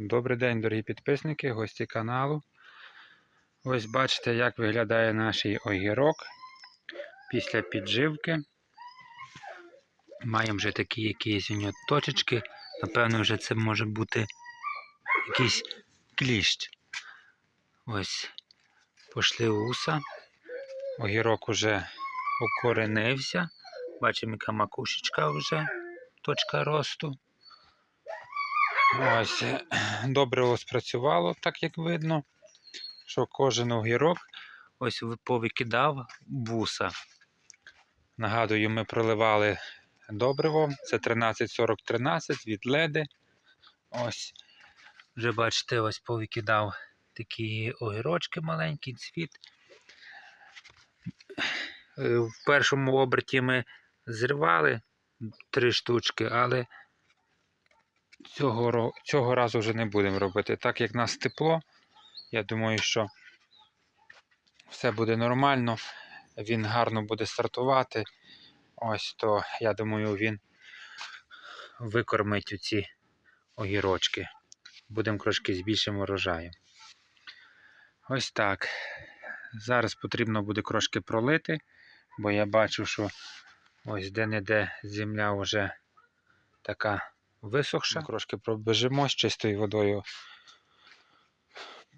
Добрий день, дорогі підписники, гості каналу. Ось бачите, як виглядає наш огірок після підживки. Маємо вже такі якісь у нього точечки. Напевно, вже це може бути якийсь кліщ. Ось пошли уса. Огірок уже укоренився. Бачимо, яка макушечка вже, точка росту. Ось, е, добре спрацювало, так як видно, що кожен огірок ось повикидав буса. Нагадую, ми проливали добриво. Це 134013 від леди. Ось. Вже бачите, ось повикидав такі огірочки маленький цвіт. Е, В першому оберті ми зривали три штучки, але цього, цього разу вже не будемо робити. Так як нас тепло, я думаю, що все буде нормально, він гарно буде стартувати. Ось то, я думаю, він викормить ці огірочки. Будемо трошки з більшим урожаєм. Ось так. Зараз потрібно буде трошки пролити, бо я бачу, що ось де-не-де земля вже така висохша. Ми трошки пробежимо з чистою водою.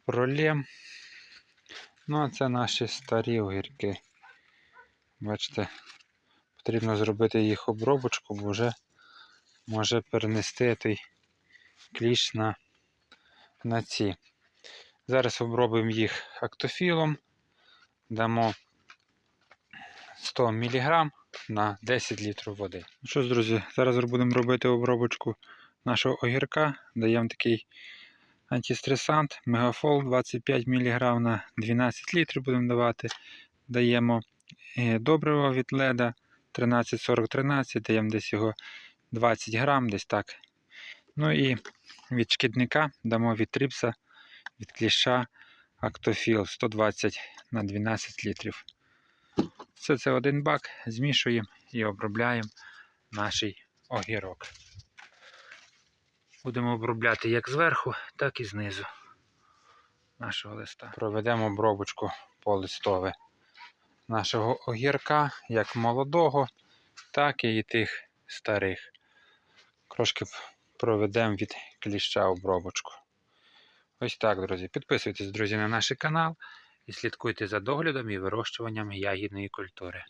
Пролєм. Ну, а це наші старі огірки. Бачите, потрібно зробити їх обробочку, бо вже може перенести той кліщ на, на ці. Зараз обробимо їх актофілом. Дамо 100 мг на 10 літрів води. Ну що ж, друзі, зараз будемо робити обробочку нашого огірка. Даємо такий антистресант, мегафол 25 мг на 12 літрів будемо давати. Даємо е, добриво від леда 134013, даємо десь його 20 грам, десь так. Ну і від шкідника дамо від тріпса, від кліща Актофіл 120 на 12 літрів. Все це один бак, змішуємо і обробляємо наш огірок. Будемо обробляти як зверху, так і знизу нашого листа. Проведемо обробочку по листове нашого огірка, як молодого, так і тих старих. Трошки проведемо від кліща обробочку. Ось так, друзі. Підписуйтесь, друзі, на наш канал і слідкуйте за доглядом і вирощуванням ягідної культури.